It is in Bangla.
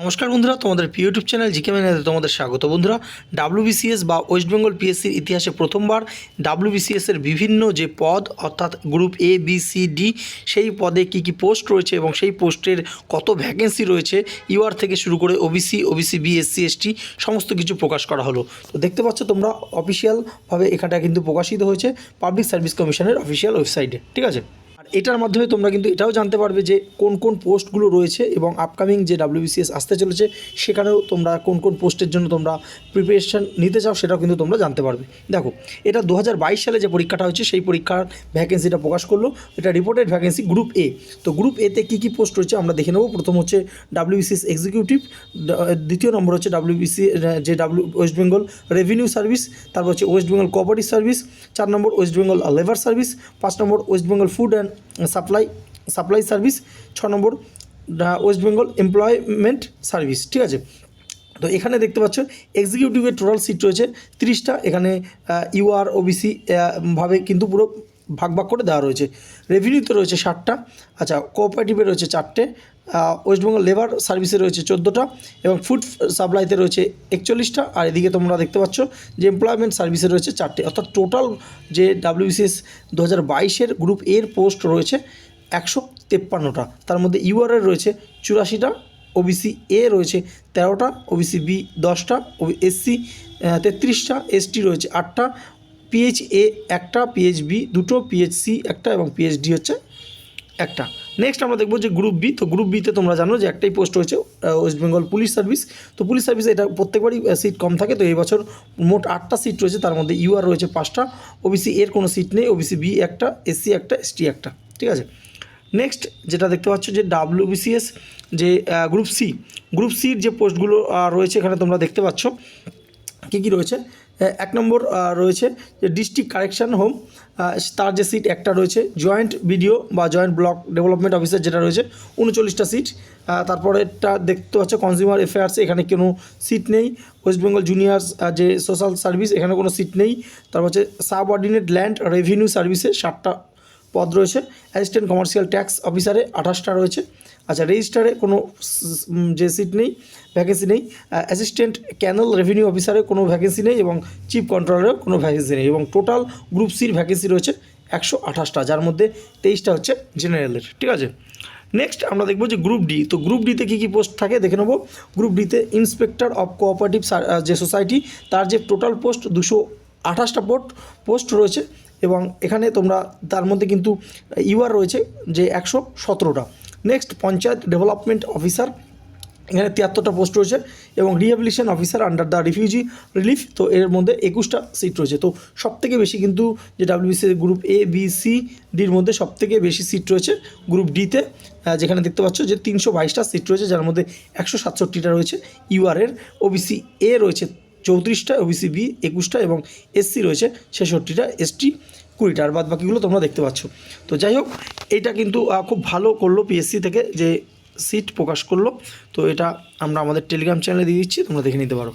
নমস্কার বন্ধুরা, তোমাদের ইউটিউব চ্যানেল জিকে ম্যানেতে তোমাদের স্বাগত বন্ধুরা। ডাব্লিউবিসিএস বা ওয়েস্ট বেঙ্গল পিএসসির ইতিহাসে প্রথমবার ডাব্লিউবিসিএস এর বিভিন্ন যে পদ, অর্থাৎ group A B C D সেই পদে কি কি পোস্ট রয়েছে এবং সেই পোস্টের কত ভ্যাকেন্সি রয়েছে ইউআর থেকে শুরু করে ওবিসি ওবিসি বি এসটি সমস্ত কিছু প্রকাশ করা হলো। তো দেখতে পাচ্ছ তোমরা অফিসিয়ালভাবে এখানটা কিন্তু প্রকাশিত হয়েছে পাবলিক সার্ভিস কমিশনের অফিসিয়াল ওয়েবসাইটে ঠিক আছে? এটার মাধ্যমে তোমরা কিন্তু এটাও জানতে পারবে যে কোন কোন পোস্টগুলো রয়েছে এবং আপকামিং যে ডাব্লিউবিসিএস আসতে চলেছে, সেখানেও তোমরা কোন কোন পোস্টের জন্য তোমরা প্রিপারেশন নিতে চাও সেটাও কিন্তু তোমরা জানতে পারবে। দেখো, এটা দু হাজার বাইশ সালে যে পরীক্ষাটা হচ্ছে সেই পরীক্ষার ভ্যাকেন্সিটা প্রকাশ করল। এটা রিপোর্টেড ভ্যাকেন্সি গ্রুপ এ তো গ্রুপ এতে কী কী পোস্ট রয়েছে আমরা দেখে নেব। প্রথম হচ্ছে ডাব্লিউবিসিএস এক্সিকিউটিভ দ্বিতীয় নম্বর হচ্ছে ডাব্লিউবিসি যে W West Bengal revenue service তারপর হচ্ছে ওয়েস্ট বেঙ্গল কোঅপারেটিভ সার্ভিস চার নম্বর ওয়েস্ট বেঙ্গল লেবার সার্ভিস পাঁচ নম্বর West Bengal food and supply supply service ছ নম্বর ওয়েস্ট বেঙ্গল এমপ্লয়মেন্ট সার্ভিস ঠিক আছে? তো এখানে দেখতে পাচ্ছ এক্সিকিউটিভের টোটাল সিট রয়েছে তিরিশটা, এখানে ইউআর ওবিসি ভাবে কিন্তু পুরো ভাগ ভাগ করে দেওয়া রয়েছে। রেভিনিউতে রয়েছে ষাটটা আচ্ছা কোঅপারেটিভে রয়েছে চারটে ওয়েস্ট বেঙ্গল লেবার সার্ভিসে রয়েছে চোদ্দোটা এবং ফুড সাপ্লাইতে রয়েছে একচল্লিশটা। আর এদিকে তোমরা দেখতে পাচ্ছ যে এমপ্লয়মেন্ট সার্ভিসে রয়েছে চারটে। অর্থাৎ টোটাল যে ডাব্লিউবিসিএস দু হাজার বাইশের গ্রুপ এর পোস্ট রয়েছে একশো তেপ্পান্নটা। তার মধ্যে ইউআরের রয়েছে চুরাশিটা ওবিসি এ রয়েছে তেরোটা ওবিসি বি দশটা এসসি তেত্রিশটা এসটি রয়েছে আটটা পিএইচ এ একটা পিএইচ বি দুটো পিএইচ সি একটা এবং পিএইচডি হচ্ছে একটা। নেক্সট আমরা দেখব যে গ্রুপ বি তো গ্রুপ বিতে তোমরা জানো যে একটাই পোস্ট হয়েছে ওয়েস্ট বেঙ্গল পুলিশ সার্ভিস তো পুলিশ সার্ভিসে এটা প্রত্যেকবারই সিট কম থাকে, তো এই বছর মোট আটটা সিট রয়েছে, তার মধ্যে ইউআর রয়েছে পাঁচটা। ওবিসি এর কোনো সিট নেই ওবিসি বি একটা এসসি একটা এসটি একটা, ঠিক আছে? নেক্সট যেটা দেখতে পাচ্ছ যে ডাব্লিউবিসিএস যে গ্রুপ সি গ্রুপ সির যে পোস্টগুলো রয়েছে এখানে তোমরা দেখতে পাচ্ছ কী কী রয়েছে? এক নম্বর রয়েছে যে ডিস্ট্রিক্ট কারেকশন হোম তার যে সিট একটা রয়েছে জয়েন্ট বিডিও বা জয়েন্ট ব্লক ডেভেলপমেন্ট অফিসার যেটা রয়েছে, উনচল্লিশটা সিট তারপরে তারপরেটা দেখতে হচ্ছে কনজিউমার অ্যাফেয়ার্সে এখানে কোনো সিট নেই ওয়েস্ট বেঙ্গল জুনিয়র্স যে সোশ্যাল সার্ভিস এখানে কোনো সিট নেই, তারপর হচ্ছে সাবঅর্ডিনেট ল্যান্ড রেভিনিউ সার্ভিসে ষাটটা পদ রয়েছে অ্যাসিস্ট্যান্ট কমার্শিয়াল ট্যাক্স অফিসারে আঠাশটা রয়েছে আচ্ছা রেজিস্টারে কোনো যে সিট নেই ভ্যাকেন্সি নেই অ্যাসিস্ট্যান্ট ক্যানেল রেভিনিউ অফিসারে কোনো ভ্যাকেন্সি নেই এবং চিফ কন্ট্রোলারেও কোনো ভ্যাকেন্সি নেই এবং টোটাল গ্রুপ সির ভ্যাকেন্সি রয়েছে একশো আঠাশটা, যার মধ্যে তেইশটা হচ্ছে জেনারেলের ঠিক আছে? নেক্সট আমরা দেখব যে গ্রুপ ডি তো গ্রুপ ডিতে কী কী পোস্ট থাকে দেখে নেব। গ্রুপ ডিতে ইন্সপেক্টর অফ কোঅপারেটিভ যে সোসাইটি তার যে টোটাল পোস্ট দুশো আঠাশটা পোস্ট পোস্ট রয়েছে এবং এখানে তোমরা, তার মধ্যে কিন্তু ইউআর রয়েছে যে একশো সতেরোটা। নেক্সট পঞ্চায়েত ডেভেলপমেন্ট অফিসার এখানে তিয়াত্তরটা পোস্ট রয়েছে এবং rehabilitation officer under the refugee relief তো এর মধ্যে একুশটা সিট রয়েছে। তো সবথেকে বেশি কিন্তু যে WBC group A B C ডির মধ্যে সবথেকে বেশি সিট রয়েছে গ্রুপ ডিতে যেখানে দেখতে পাচ্ছ যে তিনশো বাইশটা সিট রয়েছে, যার মধ্যে একশো সাতষট্টিটা রয়েছে। ইউআরের ওবিসি এ রয়েছে চৌত্রিশটা ওবিসি বি একুশটা এবং এসসি রয়েছে ছেষট্টিটা এসটি কুড়িটা। আর বাদ বাকিগুলো তোমরা দেখতে পাচ্ছ। তো যাই হোক, এটা কিন্তু খুব ভালো করল পিএসসি থেকে যে সিট প্রকাশ করল। তো এটা আমরা আমাদের টেলিগ্রাম চ্যানেলে দিয়ে দিচ্ছি, তোমরা দেখে নিতে পারো।